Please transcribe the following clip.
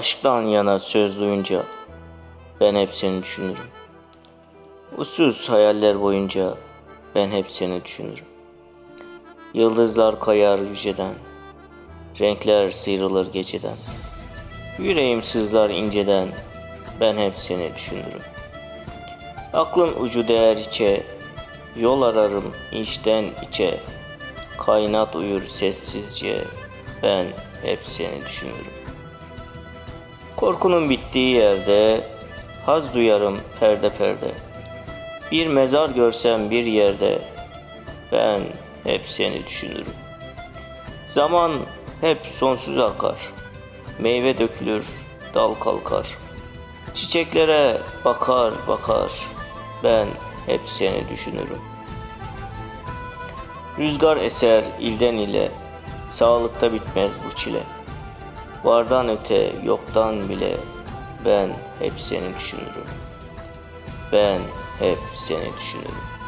Aşktan yana söz duyunca ben hep seni düşünürüm. Uçsuz hayaller boyunca ben hep seni düşünürüm. Yıldızlar kayar yüceden, renkler sıyrılır geceden. Yüreğim sızlar inceden, ben hep seni düşünürüm. Aklın ucu değer içe, yol ararım içten içe. Kainat uyur sessizce, ben hep seni düşünürüm. Korkunun bittiği yerde haz duyarım perde perde. Bir mezar görsem bir yerde ben hep seni düşünürüm. Zaman hep sonsuz akar. Meyve dökülür, dal kalkar. Çiçeklere bakar bakar. Ben hep seni düşünürüm. Rüzgar eser ilden ile, sağlıkta bitmez bu çile. Vardan öte, yoktan bile ben hep seni düşünürüm. Ben hep seni düşünürüm.